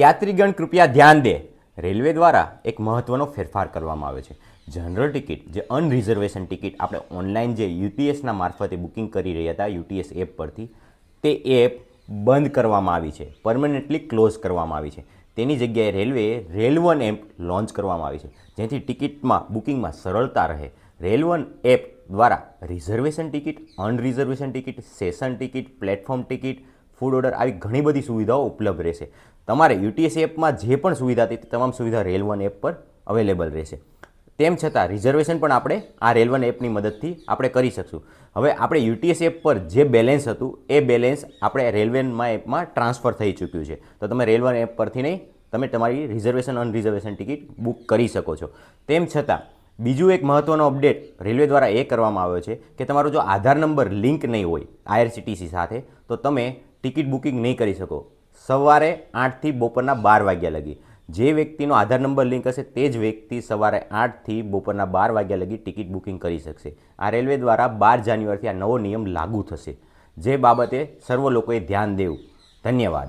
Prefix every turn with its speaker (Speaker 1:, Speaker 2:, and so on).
Speaker 1: યાત્રીગણ કૃપયા ધ્યાન દે. રેલવે દ્વારા એક મહત્ત્વનો ફેરફાર કરવામાં આવ્યો છે. જનરલ ટિકિટ, જે અનરિઝર્વેશન ટિકિટ આપણે ઓનલાઈન જે યુટીએસના મારફતે બુકિંગ કરી રહ્યા હતા યુટીએસ એપ પરથી, તે એપ બંધ કરવામાં આવી છે. પરમનન્ટલી ક્લોઝ કરવામાં આવી છે. તેની જગ્યાએ રેલવેએ રેલવન એપ લોન્ચ કરવામાં આવી છે, જેથી ટિકિટમાં, બુકિંગમાં સરળતા રહે. રેલવન એપ દ્વારા reservation ticket, unreservation ticket, season ticket, platform ticket food order આવી ઘણી બધી સુવિધાઓ ઉપલબ્ધ રહેશે. તમારે યુટીએસ એપમાં જે પણ સુવિધા હતી તે તમામ સુવિધા રેલવન એપ પર અવેલેબલ રહેશે. તેમ છતાં રિઝર્વેશન પણ આપણે આ રેલવન એપની મદદથી આપણે કરી શકશું. હવે આપણે યુટીએસ એપ પર જે બેલેન્સ હતું, એ બેલેન્સ આપણે રેલવેમાં એપમાં ટ્રાન્સફર થઈ ચૂક્યું છે. તો તમે રેલવન એપ પરથી નહીં, તમે તમારી રિઝર્વેશન, અનરિઝર્વેશન ટિકિટ બુક કરી શકો છો. તેમ છતાં, બીજું એક મહત્ત્વનો અપડેટ રેલવે દ્વારા એ કરવામાં આવ્યો છે કે તમારો જો આધાર નંબર લિંક નહીં હોય આઈઆરસીટીસી સાથે, તો તમે ટિકિટ બુકિંગ નહીં કરી શકો. સવારે આઠથી બપોરના બાર વાગ્યા લગી. જે વ્યક્તિનો આધાર નંબર લિંક હશે તે જ વ્યક્તિ સવારે આઠથી બપોરના બાર વાગ્યા લગી ટિકિટ બુકિંગ કરી શકશે. આ રેલવે દ્વારા બાર જાન્યુઆરીથી આ નવો નિયમ લાગુ થશે. જે બાબતે સર્વ લોકોએ ધ્યાન દેવું. ધન્યવાદ.